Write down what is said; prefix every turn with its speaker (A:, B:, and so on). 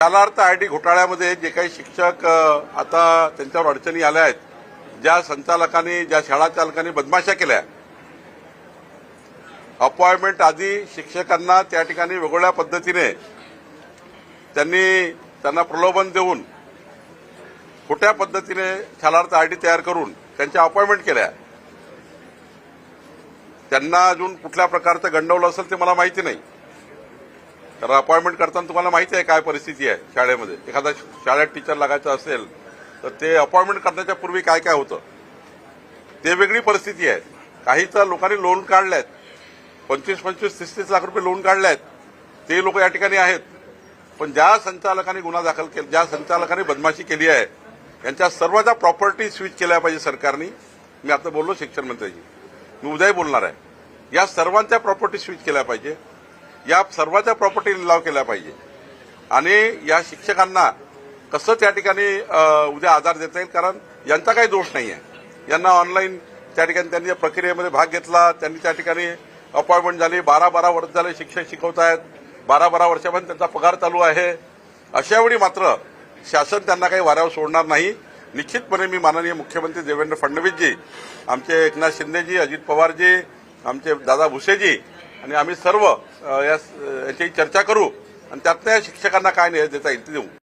A: Shalarth I T घोटाळ्यामध्ये जे काही शिक्षक आता त्यांच्यावर अडचणी आल्या आहेत ज्या संचालकांनी ज्या शाळा चालकांनी बदमाशा केल्या अपॉइंटमेंट आधी शिक्षकांना त्या ठिकाणी वेगवेगळ्या पद्धतीने त्यांनी त्यांना प्रलोभन देऊन खोट्या पद्धतीने शालार्थ आय डी तयार करून त्यांच्या अपॉइंटमेंट केल्या त्यांना अजून कुठल्या प्रकारचं गंडवलं असेल ते मला माहिती नाही. कारण अपॉइंटमेंट करताना तुम्हाला माहिती आहे काय परिस्थिती आहे शाळेमध्ये. एखादा शाळेत टीचर लागायचं असेल तर ते अपॉइंटमेंट करण्याच्या पूर्वी काय काय होतं? ते वेगळी परिस्थिती आहे. काही तर लोकांनी लोन काढले आहेत पंचवीस पंचवीस तीस तीस लाख रुपये लोन काढले आहेत ते लोक या ठिकाणी आहेत. पण ज्या संचालकांनी गुन्हा दाखल केला ज्या संचालकांनी बदमाशी केली आहे यांच्या सर्वांच्या प्रॉपर्टी स्विच केल्या पाहिजे सरकारने. मी आता बोललो शिक्षण मंत्र्याची मी उद्याही बोलणार आहे. या सर्वांच्या प्रॉपर्टी स्विच केल्या पाहिजे. या सर्वांच्या प्रॉपर्टी लिलाव केल्या पाहिजे. आणि या शिक्षकांना कसं त्या ठिकाणी उद्या आधार देता येईल? कारण यांचा काही दोष नाही आहे यांना ऑनलाईन त्या ठिकाणी त्यांनी या प्रक्रियेमध्ये भाग घेतला त्यांनी त्या ठिकाणी अपॉइंटमेंट झाली. बारा बारा वर्ष झाले शिक्षक शिकवत आहेत बारा बारा वर्षापर्यंत त्यांचा पगार चालू आहे. अशावेळी मात्र शासन त्यांना काही वाऱ्यावर सोडणार नाही. निश्चितपणे मी माननीय मुख्यमंत्री देवेंद्र फडणवीसजी आमचे एकनाथ शिंदेजी अजित पवारजी आमचे दादा भुसेजी आणि आम्ही सर्व या याची चर्चा करू आणि त्यातल्या शिक्षकांना काय न्याय देता येईल ते देऊ.